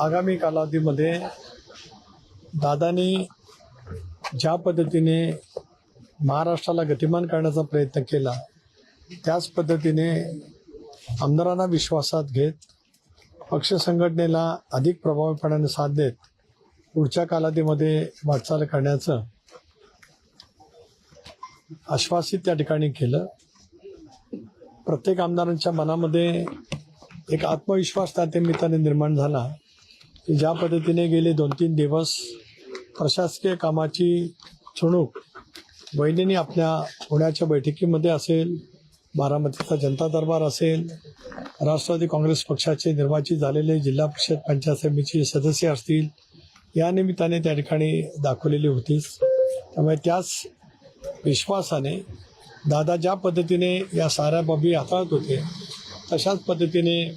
आगामी कालावधीमध्ये दादानी ज्या पद्धतीने महाराष्ट्राला गतिमान करण्याचा प्रयत्न केला त्याच पद्धतीने आमदारांना विश्वासात घेत पक्ष संघटनेला अधिक प्रभावीपणाने साथ देत पुढच्या कालावधीमध्ये वाटचाल करण्याचं आश्वासित त्या ठिकाणी केलं. प्रत्येक आमदारांच्या मनामध्ये एक आत्मविश्वास त्या निमित्ताने निर्माण झाला. की ज्या पद्धतीने गेले दोन तीन दिवस प्रशासकीय कामाची चुणूक वहिनींनी आपल्या पुण्याच्या बैठकीमध्ये असेल बारामतीचा जनता दरबार असेल राष्ट्रवादी काँग्रेस पक्षाचे निर्वाचित झालेले जिल्हा परिषद पंचायत समितीचे सदस्य असतील या निमित्ताने त्या ठिकाणी दाखवलेली होतीच त्यामुळे त्याच विश्वासाने दादा ज्या पद्धतीने या साऱ्या बाबी हाताळत होते तशाच पद्धतीने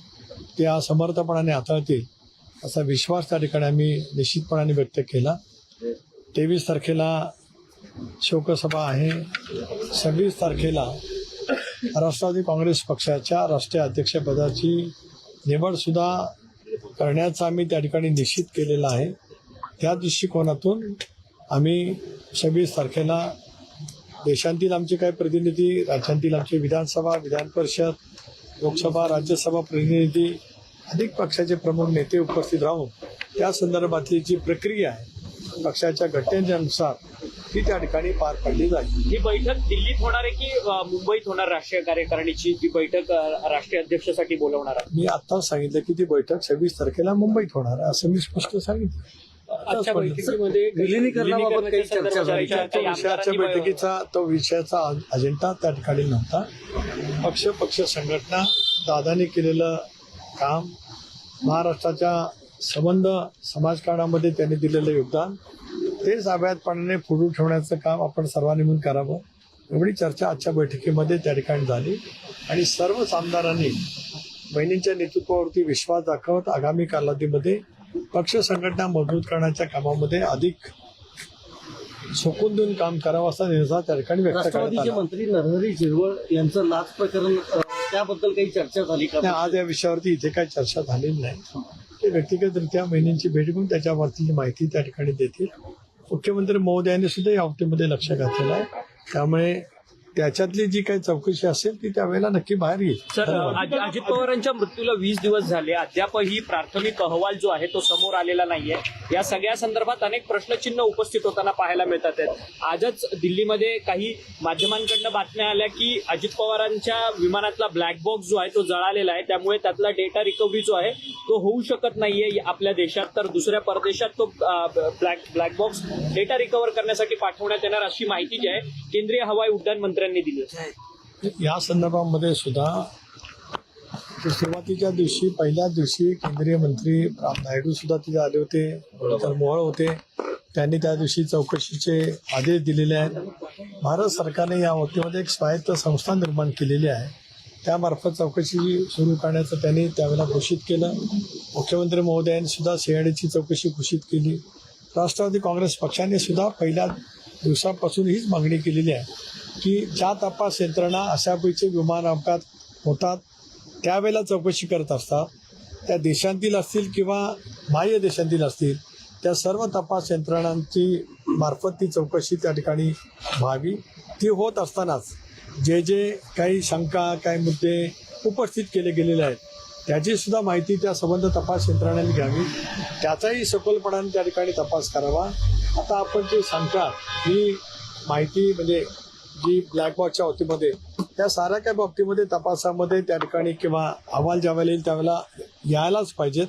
त्या समर्थपणाने हाताळतील. असा विश्वास त्या ठिकाणी आम्ही निश्चितपणाने व्यक्त केला. तेवीस तारखेला शोकसभा आहे. सव्वीस तारखेला राष्ट्रवादी काँग्रेस पक्षाच्या राष्ट्रीय अध्यक्षपदाची निवडसुद्धा करण्याचा आम्ही त्या ठिकाणी निश्चित केलेला आहे. त्या दृष्टिकोनातून आम्ही सव्वीस तारखेला देशांतील आमचे काही प्रतिनिधी राज्यांतील आमचे विधानसभा विधान परिषद लोकसभा राज्यसभा प्रतिनिधी अधिक पक्षाचे प्रमुख नेते उपस्थित राहून त्या संदर्भातली जी प्रक्रिया आहे पक्षाच्या घटनेनुसार ती त्या ठिकाणी पार पाडली जाईल. ही बैठक दिल्लीत होणार आहे की मुंबईत होणार राष्ट्रीय कार्यकारिणीची जी बैठक राष्ट्रीय अध्यक्षासाठी बोलवणार आहे? मी आत्ताच सांगितलं की ती बैठक सव्वीस तारखेला मुंबईत होणार आहे असं मी स्पष्ट सांगितलं. आजच्या बैठकीमध्ये विलिनीकरणाबाबत काही चर्चा झाली. चर्चा तो काही विषयाच्या बैठकीचा तो विषयाचा अजेंडा त्या ठिकाणी नव्हता. पक्ष पक्ष संघटना दादाने केलेलं काम महाराष्ट्राच्या संबंध समाजकारणामध्ये त्यांनी दिलेलं योगदान. ते साभ्यातपणाने पुढे ठेवण्याचं काम आपण सर्वांनी मिळून करावं. एवढी चर्चा आजच्या बैठकीमध्ये त्या ठिकाणी झाली. आणि सर्वच आमदारांनी बहिणींच्या नेतृत्वावरती विश्वास दाखवत आगामी कालावधीमध्ये पक्ष संघटना मजबूत करण्याच्या कामामध्ये अधिक सोकून देऊन काम करावं असा निर्धार त्या ठिकाणी व्यक्त करण्यात मंत्री नरहरी झिरवळ यांचं लाच प्रकरण त्याबद्दल काही चर्चा झाली का? आज या विषयावरती इथे काही चर्चा झालेली नाही. ते व्यक्तिगतरित्या बहिणींची भेट घेऊन त्याच्यावरती माहिती त्या ठिकाणी देतील. मुख्यमंत्री महोदयांनी सुद्धा या बाबतीमध्ये लक्ष घातलेलं आहे. त्यामुळे त्याच्यातली जी काही चौकशी असेल ती त्यावेळेला नक्की बाहेर येईल. सर. अजि- अजित पवारांच्या मृत्यूला वीस दिवस झाले. अद्यापही प्राथमिक अहवाल जो आहे तो समोर आलेला नाहीये. या सगळ्या संदर्भात अनेक प्रश्नचिन्ह उपस्थित होताना पाहायला मिळतात आहेत. आजच दिल्लीमध्ये काही माध्यमांकडनं बातम्या आल्या की अजित पवारांच्या विमानातला ब्लॅक बॉक्स जो आहे तो जळालेला आहे. त्यामुळे त्यातला डेटा रिकव्हरी जो आहे तो होऊ शकत नाहीये आपल्या देशात. तर दुसऱ्या परदेशात तो black black box data recover करण्यासाठी पाठवण्यात येणार अशी माहिती जी आहे केंद्रीय हवाई उड्डाण मंत्र्यांनी दिली आहे या संदर्भामध्ये सुद्धा सुरुवातीच्या दिवशी पहिल्या दिवशी केंद्रीय मंत्री राम नायडू सुद्धा तिथे आले होते. तर मोहळ होते. त्यांनी त्या दिवशी चौकशीचे आदेश दिलेले आहेत. भारत सरकारने या बाबतीमध्ये एक स्वायत्त संस्था निर्माण केलेली आहे. त्यामार्फत चौकशी सुरू करण्याचं त्यांनी त्यावेळेला घोषित केलं. मुख्यमंत्री महोदयांनी सुद्धा सीआयडीची चौकशी घोषित केली. राष्ट्रवादी काँग्रेस पक्षाने सुद्धा पहिल्या दिवसापासून हीच मागणी केलेली आहे. की ज्या तपास यंत्रणा अशापैकी विमान अपघात होतात त्यावेळेला चौकशी करत असतात. त्या देशांतील असतील किंवा बाह्य देशांतील असतील त्या सर्व तपास यंत्रणांची मार्फत ती चौकशी त्या ठिकाणी व्हावी. ती होत असतानाच जे जे काही शंका काही मुद्दे उपस्थित केले गेलेले आहेत त्याची सुद्धा माहिती त्या संबंध तपास यंत्रणांनी घ्यावी. त्याचाही सखोलपणाने त्या ठिकाणी तपास करावा. आता आपण जे सांगता ही माहिती म्हणजे जी ब्लॅक बॉक्सच्या बाबतीमध्ये त्या साऱ्या काही बाबतीमध्ये तपासामध्ये त्या ठिकाणी किंवा अहवाल ज्यावेळेला येईल त्यावेळेला यायलाच पाहिजेत.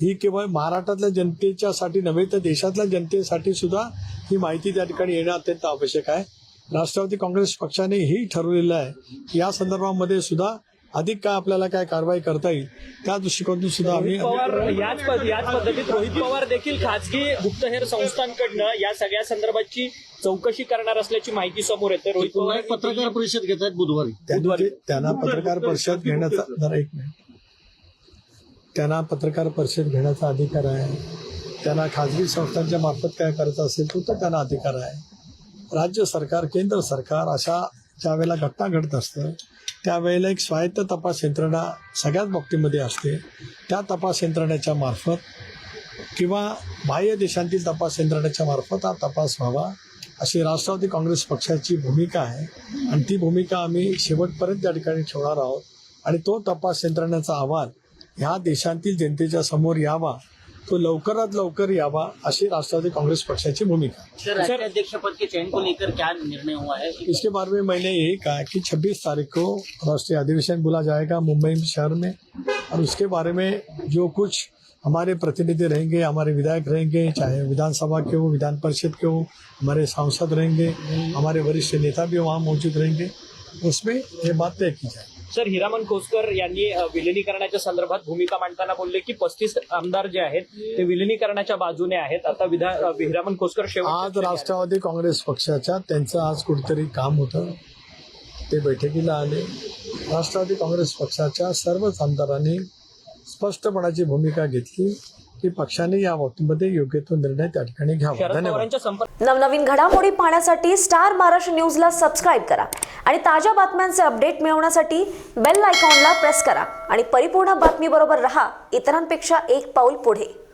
ही केवळ महाराष्ट्रातल्या जनतेच्यासाठी नव्हे तर देशातल्या जनतेसाठी सुद्धा ही माहिती त्या ठिकाणी येणं अत्यंत आवश्यक आहे. राष्ट्रवादी काँग्रेस पक्षाने ही ठरवलेलं आहे. की या संदर्भामध्ये सुद्धा अधिक काय आपल्याला काय कारवाई करता येईल त्या दृष्टिकोनातून सुद्धा आम्ही रोहित पवार याच याच पद्धतीत रोहित पवार देखील खासगी गुप्तहेर संस्थांकडनं या सगळ्या संदर्भाची चौकशी करणार असल्याची माहिती समोर येते. रोहित पवार पत्रकार परिषद घेत आहेत बुधवारी. त्यांनी पत्रकार परिषद घेण्याचा जरा एक मिनिट. त्यांना पत्रकार परिषद घेण्याचा अधिकार आहे. त्यांना खाजगी संस्थांच्या मार्फत काय करायचं असेल तो तर त्यांना अधिकार आहे. राज्य सरकार केंद्र सरकार अशा ज्या वेळेला घटना घडत असतं त्यावेळेला एक स्वायत्त तपास यंत्रणा सगळ्याच बाबतीमध्ये असते. त्या तपास यंत्रणेच्या मार्फत किंवा बाह्य देशांतील तपास यंत्रणेच्या मार्फत हा तपास व्हावा अशी राष्ट्रवादी काँग्रेस पक्षाची भूमिका आहे. आणि ती भूमिका आम्ही शेवटपर्यंत त्या ठिकाणी ठेवणार आहोत. आणि तो तपास यंत्रणेचा अहवाल ह्या देशांतील जनतेच्या समोर यावा तो लवकरात लवकर यावा अशी राष्ट्रवादी काँग्रेस पक्षाची भूमिका. सर अध्यक्ष पद के चयन को लेकर क्या निर्णय हुआ है? इसके बारे में मैंने यही कहा कि 26 तारीख को राष्ट्रीय अधिवेशन बुला जाएगा मुंबई शहर में। और उसके बारे में जो कुछ हमारे प्रतिनिधि रहेंगे हमारे विधायक रहेंगे चाहे विधानसभा के हो विधान परिषद के हो हमारे सांसद रहेंगे हमारे वरिष्ठ नेता भी वहाँ मौजूद रहेंगे उसमें ये बात तय की जाए सर हिरामन खोसकर यांनी विलिनीकरणाच्या संदर्भात भूमिका मांडताना बोलले की पस्तीस आमदार जे आहेत ते विलिनीकरणाच्या बाजूने आहेत. आता विधा अ, हिरामन खोसकर आज शेवट राष्ट्रवादी काँग्रेस पक्षाच्या त्यांचं आज कुठेतरी काम होतं. ते बैठकीला आले. राष्ट्रवादी काँग्रेस पक्षाच्या सर्वच आमदारांनी स्पष्टपणाची भूमिका घेतली. की पक्षाने या बाबतीमध्ये योग्य तो निर्णय त्या ठिकाणी घ्यावा. धन्यवाद. नवनवीन घडामोडी पाहण्यासाठी स्टार महाराष्ट्र न्यूजला सबस्क्राईब करा आणि ताज्या बातम्यांचे अपडेट मिळवण्यासाठी बेल आयकॉनला प्रेस करा. आणि परिपूर्ण बातमीबरोबर रहा इतरांपेक्षा एक पाऊल पुढे.